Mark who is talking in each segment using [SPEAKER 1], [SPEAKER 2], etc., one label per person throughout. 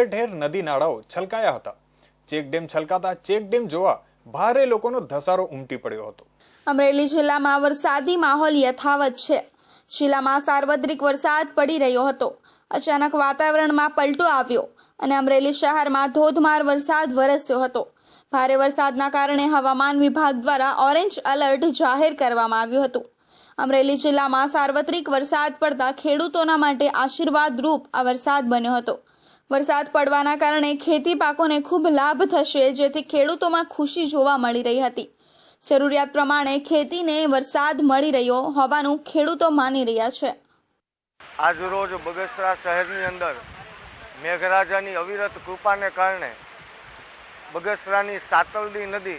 [SPEAKER 1] ઠેર ઠેર નદી નાળાઓ છલકાયા હતા. ચેકડેમ છલકાતા ચેકડેમ જોવા ભારે લોકોનો ધસારો ઉમટી પડ્યો હતો.
[SPEAKER 2] અમરેલી જિલ્લામાં વરસાદી માહોલ યથાવત છે. જિલ્લામાં સાર્વત્રિક વરસાદ પડી રહ્યો હતો. અચાનક વાતાવરણમાં પલટો આવ્યો અને અમરેલી શહેરમાં ધોધમાર વરસાદ વરસ્યો હતો. ભારે વરસાદના કારણે હવામાન વિભાગ દ્વારા ઓરેન્જ એલર્ટ જાહેર કરવામાં આવ્યું હતું. અમરેલી જિલ્લામાં સાર્વત્રિક વરસાદ પડતા ખેડૂતોના માટે આશીર્વાદરૂપ આ વરસાદ બન્યો હતો. વરસાદ પડવાના કારણે ખેતી પાકોને ખૂબ લાભ થશે, જેથી ખેડૂતોમાં ખુશી જોવા મળી રહી હતી. જરૂરિયાત પ્રમાણે ખેતીને વરસાદ મળી રહ્યો હોવાનું ખેડૂતો માની રહ્યા છે.
[SPEAKER 3] આજરોજ બગસરા શહેરની અંદર મેઘરાજાની અવિરત કૃપાને કારણે બગસરાની સાતલડી નદી,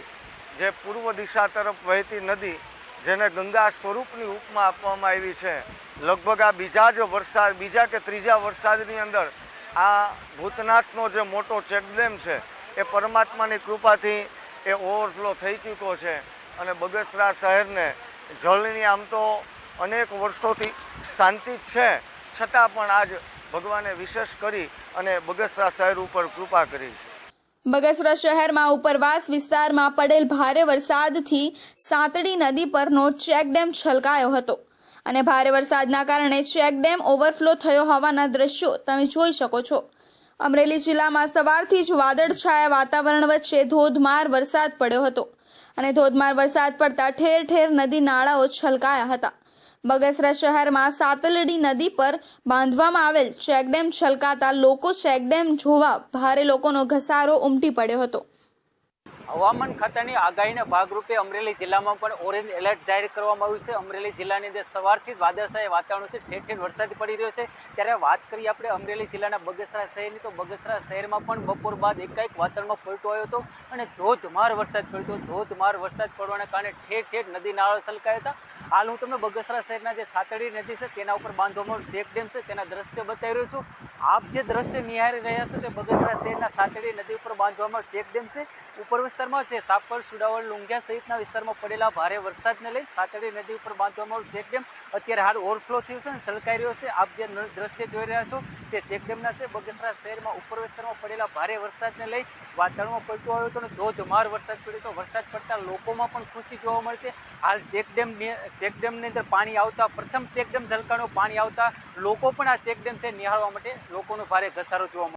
[SPEAKER 3] જે પૂર્વ દિશા તરફ વહેતી નદી, જેને ગંગા સ્વરૂપની ઉપમા આપવામાં આવી છે, લગભગ આ બીજા જ વરસાદ, બીજા કે ત્રીજા વરસાદની અંદર આ ભૂતનાથનો જે મોટો ચેકડેમ છે, એ પરમાત્માની કૃપાથી એ ઓવરફ્લો થઈ ચૂક્યો છે અને બગસરા શહેરને જળની આમ તો અનેક વર્ષોથી શાંતિ છે, છતાં પણ આજ ભગવાને વિશેષ કરી અને બગસરા શહેર ઉપર કૃપા કરી છે.
[SPEAKER 2] બગસરા શહેરમાં ઉપરવાસ વિસ્તારમાં પડેલ ભારે વરસાદથી સાતડી નદી પરનો ચેકડેમ છલકાયો હતો. અને ભારે વરસાદના કારણે ચેકડેમ ઓવરફ્લો થયો હોવાના દ્રશ્યો તમે જોઈ શકો છો. અમરેલી જિલ્લામાં સવારથી જ વાદળછાયા વાતાવરણ વચ્ચે ધોધમાર વરસાદ પડ્યો હતો અને ધોધમાર વરસાદ પડતા ઠેર ઠેર નદી નાળાઓ છલકાયા હતા. બગસરા શહેરમાં સાતલડી નદી પર બાંધવામાં આવેલ ચેકડેમ છલકાતા લોકો ચેકડેમ જોવા ભારે લોકોનો ઘસારો ઉમટી પડ્યો હતો.
[SPEAKER 4] હવામાન ખાતાની આગાહીના ભાગરૂપે અમરેલી જિલ્લામાં પણ ઓરેન્જ એલર્ટ જાહેર કરવામાં આવ્યું છે. અમરેલી જિલ્લાની અંદર સવારથી વાદળછાયા વાતાવરણ છે. ઠેર ઠેર વરસાદ પડી રહ્યો છે. ત્યારે વાત કરીએ આપણે અમરેલી જિલ્લાના બગસરા શહેરની. તો બગસરા શહેરમાં પણ બપોર બાદ એકાએક વાતાવરણમાં પલટો આવ્યો હતો અને ધોધમાર વરસાદ પડ્યો ધોધમાર વરસાદ પડવાના કારણે ઠેર ઠેર નદી નાળા છલકાયા હતા. હાલ હું તમને બગસરા શહેરના જે સાતડી નદી છે તેના ઉપર બાંધવામાં ચેક ડેમ છે તેના દ્રશ્ય બતાવી રહ્યો છું. આપ જે દ્રશ્ય નિહાળી રહ્યા છો તે બગસરા શહેરના સાતડી નદી ઉપર બાંધવામાં ચેક ડેમ છે. ઉપર વિસ્તારમાં છે સાપર સુડાવળ લુંગિયા સહિતના વિસ્તારમાં પડેલા ભારે વરસાદને લઈ સાતડી નદી ઉપર બાંધવામાં ચેક ડેમ અત્યારે હાલ ઓવરફ્લો થયું છે અને સલકાઈ રહ્યો છે. આપ જે દ્રશ્ય જોઈ રહ્યા છો તે ચેક ડેમના છે. બગસરા શહેરમાં ઉપર વિસ્તારમાં પડેલા ભારે વરસાદને લઈ વાતાવરણમાં પડતું આવ્યો હતો અને ધોધમાર વરસાદ પડ્યો હતો. વરસાદ પડતા લોકોમાં પણ ખુશી જોવા મળશે હાલ ચેકડેમ ચેકડેમની ચેક અંદર પાણી આવતા, પ્રથમ ચેક ડેમ ઝલકાનો પાણી આવતા લોકો પણ આ ચેકડેમ છે નિહાળવા માટે લોકોનો ભારે ઘસારો જોવા